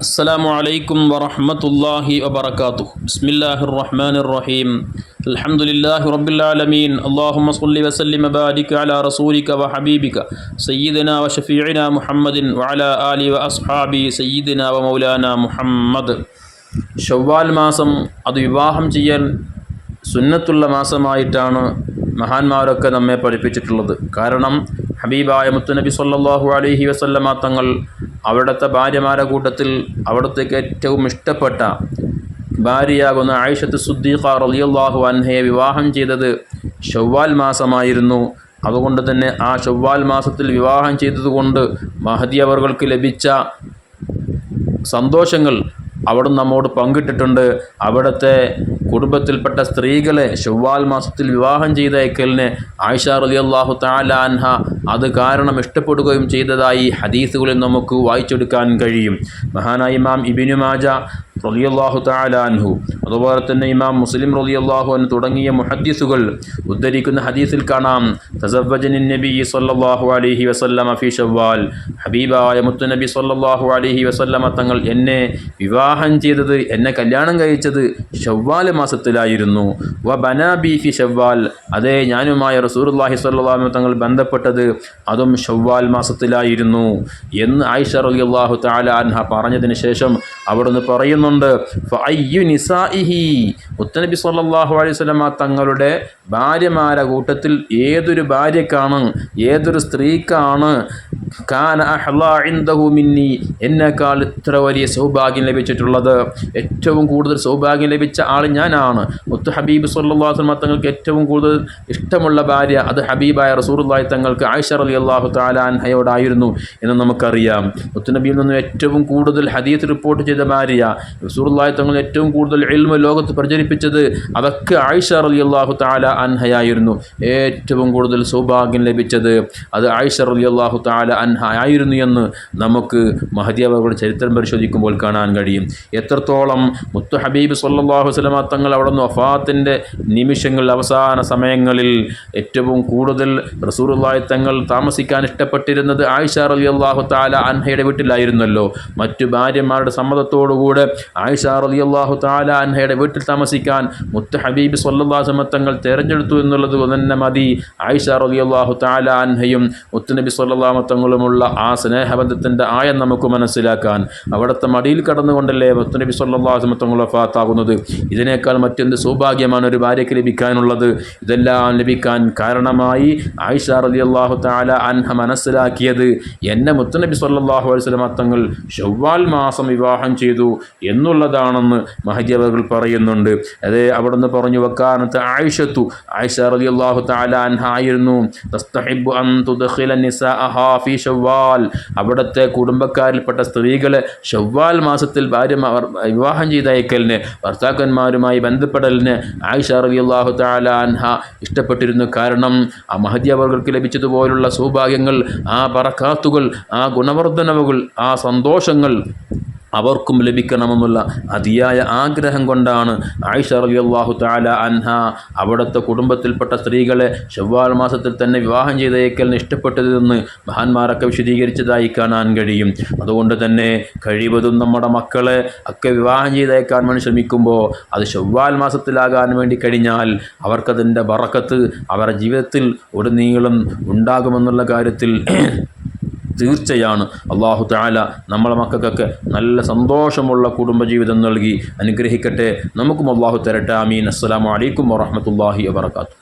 السلام عليكم ورحمة الله وبركاته بسم الله الرحمن الرحيم الحمد لله رب العالمين اللهم صل وسلم وبارك على رسولك وحبيبك سيدنا وشفيعنا محمد وعلى آله وأصحابه سيدنا ومولانا محمد ഷവ്വാൽ മാസം അത് വിവാഹം ചെയ്യാൻ സുന്നത്തുള്ള മാസമായിട്ടാണ് മഹാന്മാരൊക്കെ നമ്മെ പഠിപ്പിച്ചിട്ടുള്ളത് കാരണം ഹബീബായ മുത്തുനബി സല്ലല്ലാഹു അലൈഹി വസല്ലമ തങ്ങൾ അവിടുത്തെ ഭാര്യമാരുടെ കൂട്ടത്തിൽ അവിടത്തേക്ക് ഏറ്റവും ഇഷ്ടപ്പെട്ട ഭാര്യയാകുന്ന ആയിഷത്ത് സുദ്ദീഖ റളിയല്ലാഹു അൻഹയെ വിവാഹം ചെയ്തത് ഷവ്വാൽ മാസമായിരുന്നു. അതുകൊണ്ട് തന്നെ ആ ഷവ്വാൽ മാസത്തിൽ വിവാഹം ചെയ്തതുകൊണ്ട് മഹദി അവർക്ക് ലഭിച്ച സന്തോഷങ്ങൾ അവിടെ നമ്മോട് പങ്കിട്ടിട്ടുണ്ട്. അവിടുത്തെ കുടുംബത്തിൽപ്പെട്ട സ്ത്രീകളെ ഷവ്വാൽ മാസത്തിൽ വിവാഹം ചെയ്തയക്കലിനെ ആയിഷ റളിയല്ലാഹു തആല അൻഹ അത് കാരണം ഇഷ്ടപ്പെടുകയും ചെയ്തതായി ഹദീസുകളിൽ നമുക്ക് വായിച്ചെടുക്കാൻ കഴിയും. മഹാനായ ഇമാം ഇബിനു മാജ റലിയല്ലാഹു തആല അൻഹു അതുപോലെ തന്നെ ഇമാം മുസ്ലിം റലിയല്ലാഹു എന്ന് തുടങ്ങിയ മുഹദ്ദീസുകൾ ഉദ്ധരിക്കുന്ന ഹദീസിൽ കാണാം. തസവജനിൻ നബി സല്ലാഹു അലഹി വസല്ലമ ഫി ഷവ്വാൽ ഹബീബായ മുത്തുനബി സല്ലാഹു അലഹി വസല്ലമ തങ്ങൾ എന്നെ വിവാഹം ചെയ്തത് എന്നെ കല്യാണം കഴിച്ചത് ഷവ്വാൽ മാസത്തിലായിരുന്നു. വ ബനാബി ഫി ഷവ്വാൽ അതേ ഞാനുമായ റസൂറുല്ലാഹി സ്വല്ലല്ലാഹു തങ്ങൾ ബന്ധപ്പെട്ടത് അതും ഷവ്വാൽ മാസത്തിലായിരുന്നു എന്ന് ആയിഷ റളിയല്ലാഹു തആല അൻഹ പറഞ്ഞതിന് ശേഷം അവിടുന്ന് പറയുന്നുണ്ട് മുത്തനബി സല്ലാഹു അലൈഹി തങ്ങളുടെ ഭാര്യമാരെ കൂട്ടത്തിൽ ഏതൊരു ഭാര്യക്കാണ് ഏതൊരു സ്ത്രീക്കാണ് കാന മിന്നി. എന്നെക്കാൾ ഇത്ര വലിയ സൗഭാഗ്യം ലഭിച്ചിട്ടുള്ളത്. ഏറ്റവും കൂടുതൽ സൗഭാഗ്യം ലഭിച്ച ആൾ ഞാനാണ്. മുത്ത് ഹബീബ് അലൈഹി തങ്ങൾക്ക് ഏറ്റവും കൂടുതൽ ഇഷ്ടമുള്ള ഭാര്യ അത് ഹബീബായ റസൂറുല്ലായി തങ്ങൾക്ക് ആയിഷ അലി അള്ളാഹു താലാൻഹയോടായിരുന്നു എന്ന് നമുക്കറിയാം. മുത്തുനബിയിൽ നിന്നും ഏറ്റവും കൂടുതൽ ഹദീത്ത് റിപ്പോർട്ട് ചെയ്ത ഭാര്യ. റസൂർലായി തങ്ങൾ ഏറ്റവും കൂടുതൽ എൽമ ലോകത്ത് പ്രചരിപ്പിച്ചത് അതൊക്കെ ആയിഷ അലി അള്ളാഹു താല അൻഹയായിരുന്നു. ഏറ്റവും കൂടുതൽ സൗഭാഗ്യം ലഭിച്ചത് അത് ആയിഷ അലി അള്ളാഹു താല അൻഹ ആയിരുന്നു എന്ന് നമുക്ക് മഹദി അവരുടെ ചരിത്രം പരിശോധിക്കുമ്പോൾ കാണാൻ കഴിയും. എത്രത്തോളം മുത്തു ഹബീബ് സല്ലാഹു അലൈഹി വസല്ലമ തങ്ങൾ അവിടെ നിന്ന് വഫാത്തിന്റെ നിമിഷങ്ങൾ അവസാന സമയങ്ങളിൽ ഏറ്റവും കൂടുതൽ റസൂറുള്ളാഹി തങ്ങൾ താമസിക്കാൻ ഇഷ്ടപ്പെട്ടിരുന്നത് ആയിഷ അലി അള്ളാഹു താല അൻഹയുടെ വീട്ടിലായിരുന്നല്ലോ. മറ്റു ഭാര്യമാരുടെ സമ്മതത്തോടുകൂടെ ആയിഷ റളിയല്ലാഹു താല അൻഹയുടെ വീട്ടിൽ താമസിക്കാൻ മുത്ത് ഹബീബ് സല്ലാ തങ്ങൾ തിരഞ്ഞെടുത്തു എന്നുള്ളത് തന്നെ മതി. ആയിഷ റളിയല്ലാഹു താല അൻഹയും മുത്തുനബി അലൈഹി ആ സ്നേഹബന്ധത്തിന്റെ ആയം നമുക്ക് മനസ്സിലാക്കാൻ അവിടുത്തെ മടിയിൽ കടന്നുകൊണ്ടല്ലേ മുത്തുനബി സല്ലല്ലാഹു അലൈഹി ഫാത്താകുന്നത് തങ്ങൾ വഫാത്താകുന്നത്? ഇതിനേക്കാൾ മറ്റെന്ത് സൗഭാഗ്യമാണ് ഒരു ഭാര്യയ്ക്ക് ലഭിക്കാനുള്ളത്? ഇതെല്ലാം ലഭിക്കാൻ കാരണമായി ആയിഷ റളിയല്ലാഹു താല അൻഹ മനസ്സിലാക്കിയത് എന്നെ മുത്തുനബി സല്ലാഹു അലൈഹി വസല്ലമ തങ്ങൾ ഷവ്വാൽ മാസം വിവാഹം ചെയ്തു എന്നുള്ളതാണെന്ന് മഹജവകൾ പറയുന്നുണ്ട്. അവിടെ അവിടുന്ന് പറഞ്ഞു വെക്കാനത്ത് ആയിഷത്തു. ആയിഷ റളിയല്ലാഹു തആല അൻഹ ആയിരുന്നു അവിടുത്തെ കുടുംബക്കാരിൽപ്പെട്ട സ്ത്രീകളെ ഷവ്വാൽ മാസത്തിൽ ഭാര്യ വിവാഹം ചെയ്തയക്കലിന് ഭർത്താക്കന്മാരുമായി ബന്ധപ്പെടലിന് ആയിഷ റബി അള്ളാഹു താലാൻഹ ഇഷ്ടപ്പെട്ടിരുന്നു. കാരണം ആ മഹദ്യവർഗർക്ക് ലഭിച്ചതുപോലുള്ള സൗഭാഗ്യങ്ങൾ ആ പറക്കാത്തുകൾ ആ ഗുണവർദ്ധനവുകൾ ആ സന്തോഷങ്ങൾ അവർക്കും ലഭിക്കണമെന്നുള്ള അതിയായ ആഗ്രഹം കൊണ്ടാണ് ആയിഷ റളിയല്ലാഹു താല അൻഹ അവിടുത്തെ കുടുംബത്തിൽപ്പെട്ട സ്ത്രീകളെ ഷവ്വാൽ മാസത്തിൽ തന്നെ വിവാഹം ചെയ്തേക്കലിന് ഇഷ്ടപ്പെട്ടതെന്ന് മഹാന്മാരൊക്കെ വിശദീകരിച്ചതായി കാണാൻ കഴിയും. അതുകൊണ്ട് തന്നെ കഴിവതും നമ്മുടെ മക്കളെ ഒക്കെ വിവാഹം ചെയ്തേക്കാൻ വേണ്ടി ശ്രമിക്കുമ്പോൾ അത് ചൊവ്വാൽ മാസത്തിലാകാൻ വേണ്ടി കഴിഞ്ഞാൽ അവർക്കതിന്റെ ബറക്കത്ത് അവരുടെ ജീവിതത്തിൽ ഒരു നീളം ഉണ്ടാകുമെന്നുള്ള കാര്യത്തിൽ തീർച്ചയാണ്. അള്ളാഹു താല നമ്മളെ മക്കൾക്കൊക്കെ നല്ല സന്തോഷമുള്ള കുടുംബജീവിതം നൽകി അനുഗ്രഹിക്കട്ടെ. നമുക്കും അള്ളാഹു തരട്ടെ. ആമീൻ. അസ്സലാമു അലൈക്കും വറഹമത്തല്ലാഹി വാത്തു